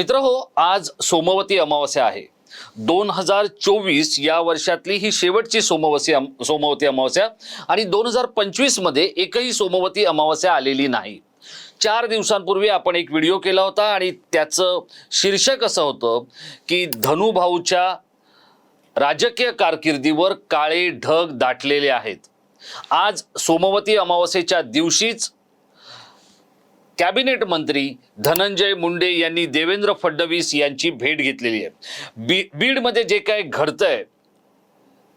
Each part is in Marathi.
मित्र हो आज सोमवती अमावस्या आहे. दोन हजार चोवीस या वर्षातली ही शेवटची सोमवसी अम- सोमवती अमावस्या आणि दोन हजार पंचवीसमध्ये एकही सोमवती अमावस्या आलेली नाही. चार दिवसांपूर्वी आपण एक व्हिडिओ केला होता आणि त्याचं शीर्षक असं होतं की धनुभाऊच्या राजकीय कारकिर्दीवर काळे ढग दाटलेले आहेत. आज सोमवती अमावस्येच्या दिवशीच कॅबिनेट मंत्री धनंजय मुंडे यांनी देवेंद्र फडणवीस यांची भेट घेतलेली आहे. बी बीडमध्ये जे काय घडतंय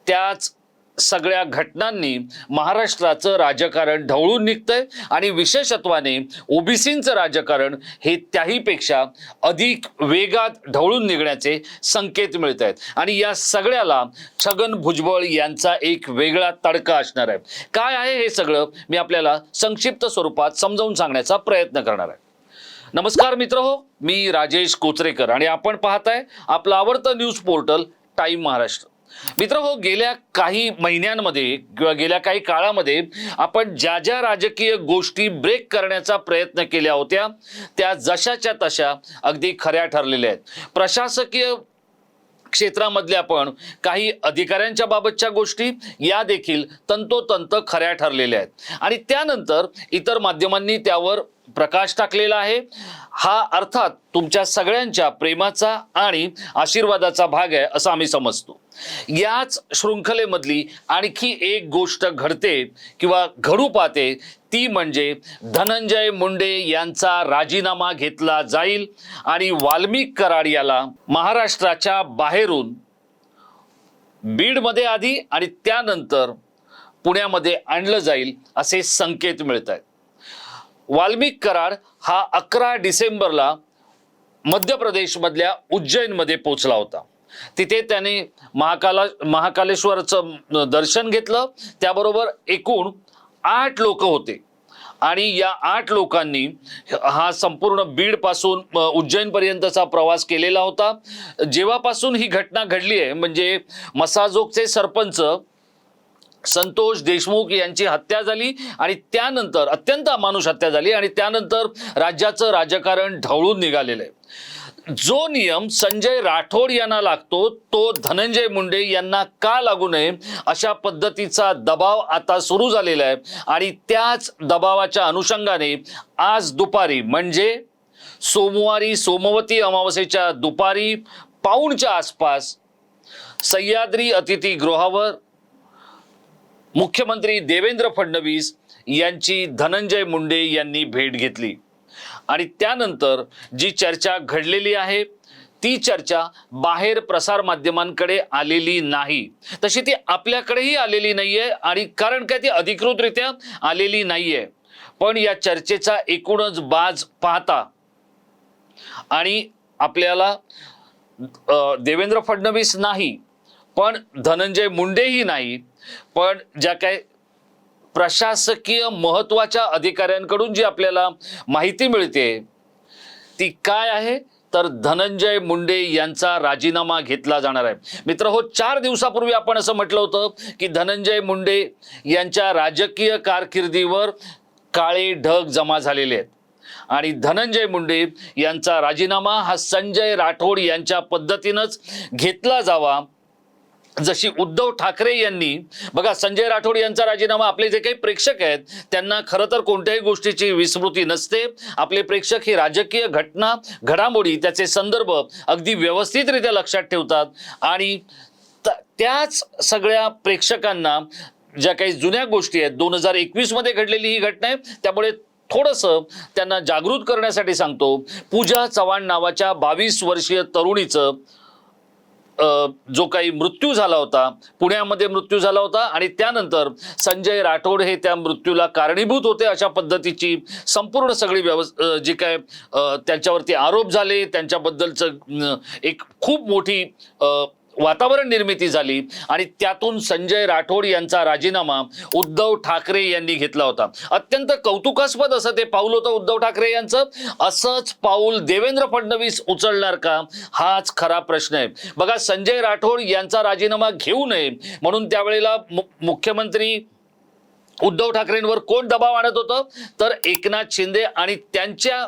त्याच सगळ्या घटनांनी महाराष्ट्राचं राजकारण ढवळून निघतंय आणि विशेषत्वाने ओबीसींचं राजकारण हे त्याहीपेक्षा अधिक वेगात ढवळून निघण्याचे संकेत मिळत आहेत आणि या सगळ्याला छगन भुजबळ यांचा एक वेगळा तडका असणार आहे. काय आहे हे सगळं मी आपल्याला संक्षिप्त स्वरूपात समजावून सांगण्याचा प्रयत्न करणार आहे. नमस्कार मित्र हो मी राजेश कोचरेकर आणि आपण पाहताय आपलं आवडतं न्यूज पोर्टल टाईम महाराष्ट्र. मित्र हो गेल्या काही महिन्यांमध्ये किंवा गेल्या काही काळामध्ये आपण ज्या ज्या राजकीय गोष्टी ब्रेक करण्याचा प्रयत्न केल्या होत्या त्या जशाच्या तशा अगदी खऱ्या ठरलेल्या आहेत. प्रशासकीय क्षेत्रामधल्या पण काही अधिकाऱ्यांच्या बाबतच्या गोष्टी या देखील तंतोतंत खऱ्या ठरलेल्या आहेत. आणि त्यानंतर इतर माध्यमांनी त्यावर प्रकाश टाकलेला आहे. हा अर्थात तुमच्या सगळ्यांच्या प्रेमाचा आणि आशीर्वादाचा भाग आहे असं आम्ही समजतो. याच शृंखलेमधली आणखी एक गोष्ट घडते किंवा घडू पाहते ती म्हणजे धनंजय मुंडे यांचा राजीनामा घेतला जाईल आणि वाल्मिक कराड याला महाराष्ट्राच्या बाहेरून बीडमध्ये आधी आणि त्यानंतर पुण्यामध्ये आणलं जाईल असे संकेत मिळत आहेत वाल्मिक कराड हा अकरा डिसेंबरला मध्य प्रदेशमधल्या उज्जैनमध्ये पोचला होता. तिथे त्याने महाकाला महाकालेश्वरचं दर्शन घेतलं. त्याबरोबर एकूण आठ लोक होते. आणि या आठ लोकांनी हा संपूर्ण बीडपासून उज्जैनपर्यंतचा प्रवास केलेला होता. जेव्हापासून ही घटना घडली आहे म्हणजे मसाजोगचे सरपंच संतोष देशमुख यांची हत्या झाली आणि त्यानंतर अत्यंत अमानुष हत्या झाली आणि त्यानंतर राज्याचं राजकारण ढवळून निघालेलं आहे. जो नियम संजय राठोड यांना लागतो तो धनंजय मुंडे यांना का लागू नये अशा पद्धतीचा दबाव आता सुरू झालेला आहे. आणि त्याच दबावाच्या अनुषंगाने आज दुपारी म्हणजे सोमवारी सोमवती अमावस्येच्या दुपारी पाऊणच्या आसपास सह्याद्री अतिथीगृहावर मुख्यमंत्री देवेंद्र फडणवीस यांची धनंजय मुंडे यांनी भेट घेतली. आणि त्यानंतर जी चर्चा घडलेली आहे ती चर्चा बाहेर प्रसारमाध्यमांकडे आलेली नाही. तशी ती आपल्याकडेही आलेली नाही आहे आणि कारण काय ती अधिकृतरित्या आलेली नाही आहे पण या चर्चेचा एकूणच बाज पाहता आणि आपल्याला देवेंद्र फडणवीस नाही पण धनंजय मुंडेही नाही पण ज्या काय प्रशासकीय महत्त्वाच्या अधिकाऱ्यांकडून जी आपल्याला माहिती मिळते ती काय आहे? तर धनंजय मुंडे यांचा राजीनामा घेतला जाणार आहे. मित्र हो चार दिवसापूर्वी आपण असं म्हटलं होतं की धनंजय मुंडे यांच्या राजकीय कारकिर्दीवर काळे ढग जमा झालेले आहेत. आणि धनंजय मुंडे यांचा राजीनामा हा संजय राठोड यांच्या पद्धतीनंच घेतला जावा जशी उद्धव ठाकरे यांनी बघा संजय राठोड यांचा राजीनामा आपले जे काही प्रेक्षक आहेत त्यांना खरं तर कोणत्याही गोष्टीची विस्मृती नसते. आपले प्रेक्षक ही राजकीय घटना घडामोडी त्याचे संदर्भ अगदी व्यवस्थितरित्या लक्षात ठेवतात. आणि त्याच सगळ्या प्रेक्षकांना ज्या काही जुन्या गोष्टी आहेत दोन हजार एकवीसमध्ये घडलेली ही घटना आहे त्यामुळे थोडंसं त्यांना जागृत करण्यासाठी सांगतो. पूजा चव्हाण नावाच्या बावीस वर्षीय तरुणीचं जो काही मृत्यू झाला होता पुण्यामध्ये मृत्यू झाला होता आणि त्यानंतर संजय राठोड हे त्या मृत्यूला कारणीभूत होते अशा पद्धतीची संपूर्ण सगळी व्यवस् जी काय त्यांच्यावरती आरोप झाले त्यांच्याबद्दलचं एक खूप मोठी वातावरण निर्मिती झाली आणि त्यातून संजय राठोड यांचा राजीनामा उद्धव ठाकरे यांनी घेतला होता. अत्यंत कौतुकास्पद असं ते पाऊल होतं उद्धव ठाकरे यांचं. असंच पाऊल देवेंद्र फडणवीस उचलणार का? हाच खरा प्रश्न आहे. बघा संजय राठोड यांचा राजीनामा घेऊ नये म्हणून त्यावेळेला मु- मुख्यमंत्री उद्धव ठाकरेंवर कोण दबाव आणत होतं? तर एकनाथ शिंदे आणि त्यांच्या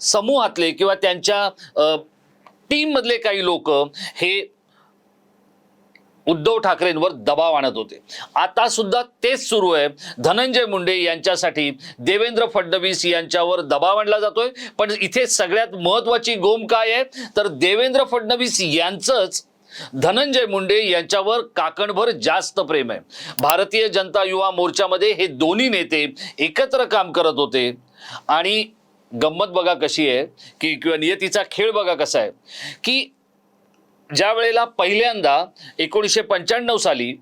समूहातले किंवा त्यांच्या टीममधले काही लोक हे उद्धव ठाकरेंवर दबाव आणत होते. आता सुद्धा तेच सुरू आहे. धनंजय मुंडे यांच्यासाठी देवेंद्र फडणवीस यांच्यावर दबाव आणला जातोय. पण इथे सगळ्यात महत्वाची गोम काय आहे? तर देवेंद्र फडणवीस यांचंच धनंजय मुंडे यांच्यावर काकणभर जास्त प्रेम आहे. भारतीय जनता युवा मोर्चामध्ये हे दोन्ही नेते एकत्र काम करत होते. आणि गंमत बघा कशी आहे की किंवा नियतीचा खेळ बघा कसा आहे की ज्या वेळेला पहिल्यांदा एकोणीसशे पंच्याण्णव साली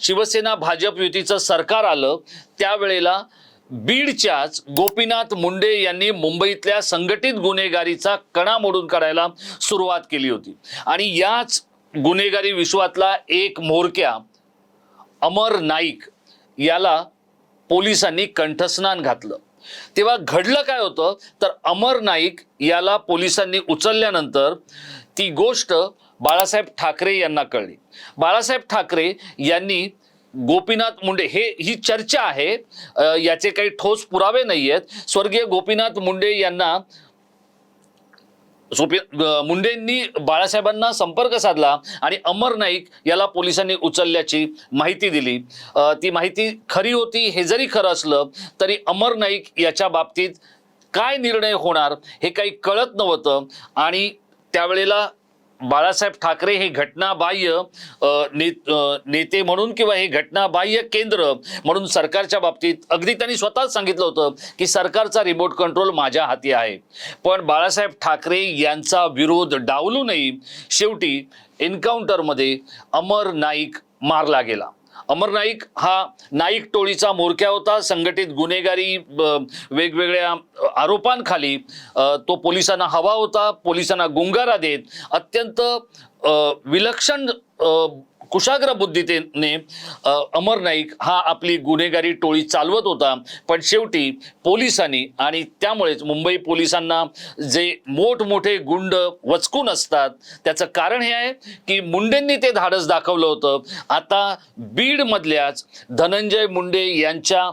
शिवसेना भाजप युतीचं सरकार आलं त्यावेळेला बीडच्याच गोपीनाथ मुंडे यांनी मुंबईतल्या संघटित गुन्हेगारीचा कणा मोडून काढायला सुरुवात केली होती. आणि याच गुन्हेगारी विश्वातला एक म्होरक्या अमर नाईक याला पोलिसांनी कंठस्नान घातलं. तेव्हा घडलं काय होतं? तर अमर नाईक याला पोलिसांनी उचलल्यानंतर ती गोष्ट बाळासाहेब ठाकरे यांना कळली. बाळासाहेब ठाकरे यांनी गोपीनाथ मुंडे हे ही चर्चा आहे याचे काही ठोस पुरावे नाही आहेत स्वर्गीय गोपीनाथ मुंडे यांना मुंडेंनी बाळासाहेबांना संपर्क साधला आणि अमर नाईक याला पोलिसांनी उचलल्याची माहिती दिली. ती माहिती खरी होती हे जरी खरं असलं तरी अमर नाईक याच्या बाबतीत काय निर्णय होणार हे काही कळत नव्हतं आणि त्यावेळेला बाळासाहेब ठाकरे हे घटनाबाह्य अ, ने नेते म्हणून किंवा हे घटनाबाह्य केंद्र म्हणून सरकारच्या बाबतीत अगदी त्यांनी स्वतःच सांगितलं होतं की सरकारचा रिमोट कंट्रोल माझ्या हाती आहे. पण बाळासाहेब ठाकरे यांचा विरोध डावलूनही शेवटी एन्काउंटरमध्ये अमर नाईक मारला गेला. अमर नाईक हा नाईक टोळीचा मोरक्या होता. संघटित गुन्हेगारी वेगवेगळ्या आरोपांखाली तो पोलिसांना हवा होता पोलिसांना गुंगारा देत. अत्यंत विलक्षण कुशाग्र बुद्धितेने अमर नाईक हा आपली गुन्हेगारी टोळी चालवत होता. पण शेवटी पोलिसांनी आणि त्यामुळेच मुंबई पोलिसांना जे मोठमोठे गुंड वचकून असतात त्याचं कारण हे आहे की मुंडेंनी ते धाडस दाखवलं होतं. आता बीडमधल्याच धनंजय मुंडे यांच्या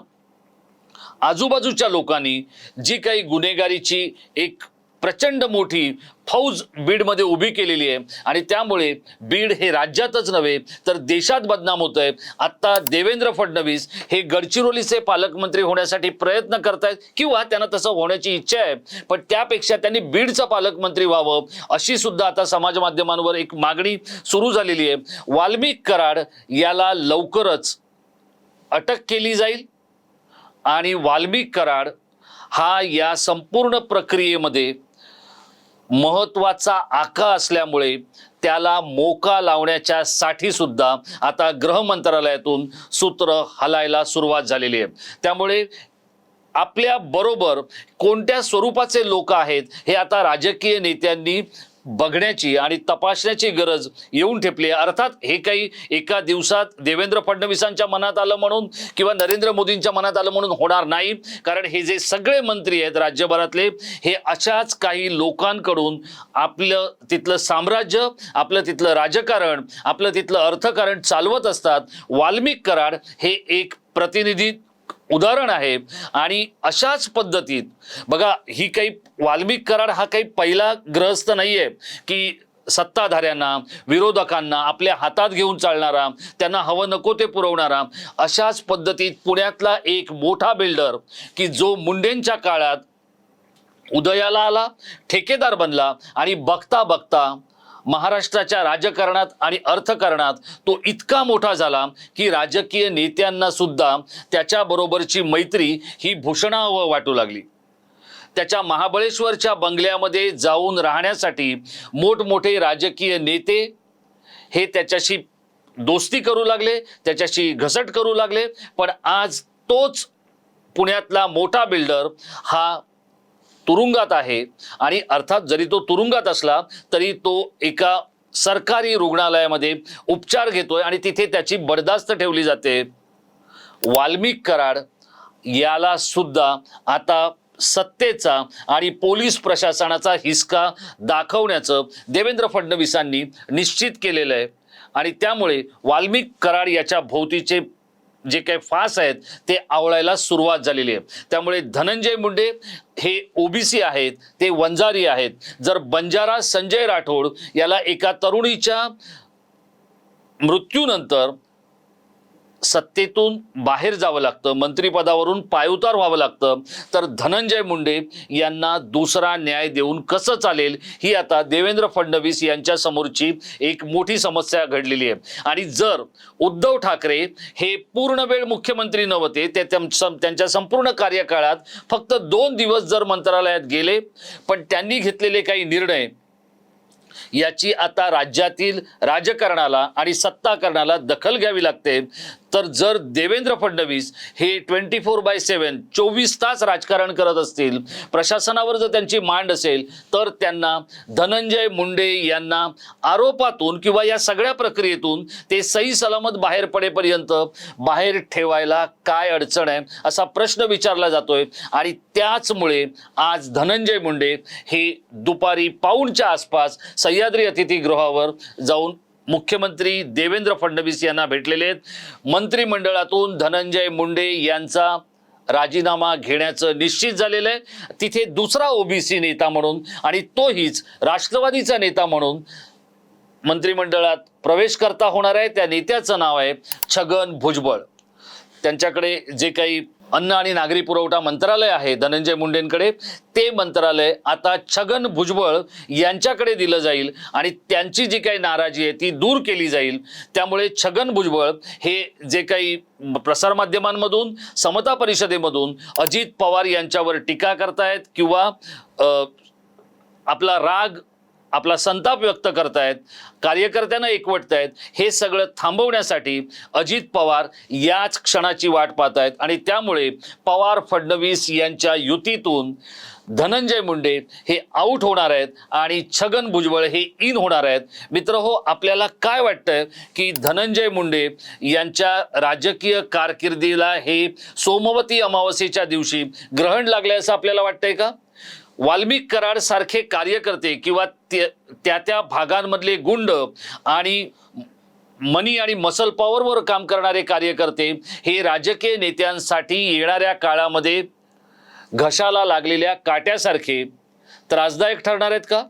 आजूबाजूच्या लोकांनी जी काही गुन्हेगारीची एक प्रचंड मोठी फौज बीडमध्ये उभी केलेली आहे. आणि त्यामुळे बीड हे राज्यातच नव्हे तर देशात बदनाम होत आहे आत्ता देवेंद्र फडणवीस हे गडचिरोलीचे पालकमंत्री होण्यासाठी प्रयत्न करतायत किंवा त्यांना तसं होण्याची इच्छा आहे पण त्यापेक्षा त्यांनी बीडचं पालकमंत्री व्हावं अशी सुद्धा आता समाज माध्यमांवर एक मागणी सुरू झालेली आहे. वाल्मिक कराड याला लवकरच अटक केली जाईल आणि वाल्मिक कराड हा या संपूर्ण प्रक्रियेमध्ये महत्त्वाचा आका असल्यामुळे त्याला मोका लावण्याच्या साठी सुद्धा आता ग्रह मंत्रालयातून सूत्र हलायला सुरुवात झालेली आहे. त्यामुळे आपल्या बरोबर कोणत्या स्वरूपाचे लोक आहेत हे आता राजकीय नेत्यांनी बघण्याची आणि तपासण्याची गरज येऊन ठेपली आहे. अर्थात हे काही एका दिवसात देवेंद्र फडणवीसांच्या मनात आलं म्हणून किंवा नरेंद्र मोदींच्या मनात आलं म्हणून होणार नाही. कारण हे जे सगळे मंत्री आहेत राज्यभरातले हे अशाच काही लोकांकडून आपलं तिथलं साम्राज्य आपलं तिथलं राजकारण आपलं तिथलं अर्थकारण चालवत असतात. वाल्मिक कराड हे एक प्रतिनिधी उदाहरण आहे. आणि अशाच पद्धतीत बघा ही काही वाल्मिक कराड हा काही पहिला ग्रहस्थ नाही आहे की सत्ताधाऱ्यांना विरोधकांना आपल्या हातात घेऊन चालणारा त्यांना हवं नको ते पुरवणारा अशाच पद्धतीत पुण्यातला एक मोठा बिल्डर की जो मुंडेंच्या काळात उदयाला आला ठेकेदार बनला आणि बघता बघता महाराष्ट्राच्या राजकारणात आणि अर्थकारणात तो इतका मोठा झाला की राजकीय नेत्यांना सुद्धा त्याच्याबरोबरची मैत्री ही भूषणावं वाटू लागली. त्याच्या महाबळेश्वरच्या बंगल्यामध्ये जाऊन राहण्यासाठी मोठमोठे राजकीय नेते हे त्याच्याशी दोस्ती करू लागले त्याच्याशी घसट करू लागले पण आज तोच पुण्यातला मोठा बिल्डर हा तुरुंगात आहे. आणि अर्थात जरी तो तुरुंगात असला तरी तो एका सरकारी रुग्णालयामध्ये उपचार घेतोय आणि तिथे त्याची बडदास्त ठेवली जाते. वाल्मिक कराड याला सुद्धा आता सत्तेचा आणि पोलीस प्रशासनाचा हिसका दाखवण्याचं देवेंद्र फडणवीसांनी निश्चित केलेलं आहे. आणि त्यामुळे वाल्मिक कराड याच्या भोवतीचे जे काही फास आहेत ते आवळायला सुरुवात झालेली आहे. त्यामुळे धनंजय मुंडे हे ओबीसी आहेत ते वंजारी आहेत. जर बंजारा संजय राठोड याला एका तरुणीच्या मृत्यूनंतर सत्तेतून बाहेर जावं लागतं मंत्रिपदावरून पायउतार व्हावं लागतं. तर धनंजय मुंडे यांना दुसरा न्याय देऊन कसं चालेल ही आता देवेंद्र फडणवीस यांच्यासमोरची एक मोठी समस्या घडलेली आहे. आणि जर उद्धव ठाकरे हे पूर्ण वेळ मुख्यमंत्री नव्हते ते त्यां- त्यांच्या संपूर्ण कार्यकाळात फक्त दोन दिवस जर मंत्रालयात गेले पण त्यांनी घेतलेले काही निर्णय याची आता राज्यातील राजकारणाला आणि सत्ताकरणाला दखल घ्यावी लागते. तर जर देवेंद्र फडणवीस हे ट्वेंटी फोर बाय सेवन चोवीस तास राजकारण करत असतील प्रशासनावर जर त्यांची मांड असेल तर त्यांना धनंजय मुंडे यांना आरोपातून किंवा या सगळ्या प्रक्रियेतून ते सही सलामत बाहेर पडेपर्यंत बाहेर ठेवायला काय अडचण आहे असा प्रश्न विचारला जातोय. आणि त्याचमुळे आज धनंजय मुंडे हे दुपारी पाऊणच्या आसपास सह्याद्री अतिथीगृहावर जाऊन मुख्यमंत्री देवेंद्र फडणवीस यांना भेटलेले आहेत. मंत्रिमंडळातून धनंजय मुंडे यांचा राजीनामा घेण्याचं निश्चित झालेलं आहे. तिथे दुसरा ओबीसी नेता म्हणून आणि तोहीच राष्ट्रवादीचा नेता म्हणून मंत्रिमंडळात प्रवेश करता होणार आहे. त्या नेत्याचं नाव आहे छगन भुजबळ. त्यांच्याकडे जे काही अन्न आणि नागरी पुरवठा मंत्रालय आहे धनंजय मुंडेंकडे. ते मंत्रालय आता छगन भुजबळ यांच्याकडे दिलं जाईल आणि त्यांची जी काही नाराजी आहे ती दूर केली जाईल. त्यामुळे छगन भुजबळ हे जे काही प्रसारमाध्यमांमधून समता परिषदेमधून अजित पवार यांच्यावर टीका करतायत किंवा आपला राग आपला संताप व्यक्त करतायत कार्यकर्त्यांना एकवटतायत हे सगळं थांबवण्यासाठी अजित पवार याच क्षणाची वाट पाहत आहेत आणि त्यामुळे पवार फडणवीस यांच्या युतीतून धनंजय मुंडे हे आऊट होणार आहेत आणि छगन भुजबळ हे इन होणार आहेत. मित्र हो आपल्याला काय वाटतंय की धनंजय मुंडे यांच्या राजकीय कारकिर्दीला हे सोमवती अमावस्येच्या दिवशी ग्रहण लागले असं आपल्याला वाटतंय का? वाल्मिक कराड सारखे कार्यकर्ते किंवा त्या त्या त्या भागांमधले गुंड आणि मनी आणि मसल पॉवरवर काम करणारे कार्यकर्ते हे राजकीय नेत्यांसाठी येणाऱ्या काळामध्ये घशाला लागलेल्या काट्यासारखे त्रासदायक ठरणार आहेत का?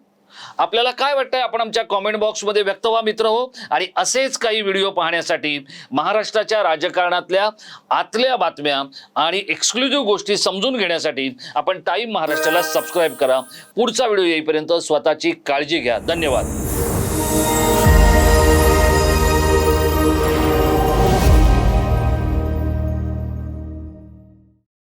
आपल्याला काय वाटतंय? आपण आमच्या कॉमेंट बॉक्समध्ये व्यक्त व्हा मित्र हो. आणि असेच काही व्हिडिओ पाहण्यासाठी महाराष्ट्राच्या राजकारणातल्या आतल्या बातम्या आणि एक्सक्लुझिव्ह गोष्टी समजून घेण्यासाठी आपण टाईम महाराष्ट्राला सबस्क्राईब करा. पुढचा व्हिडिओ येईपर्यंत स्वतःची काळजी घ्या. धन्यवाद.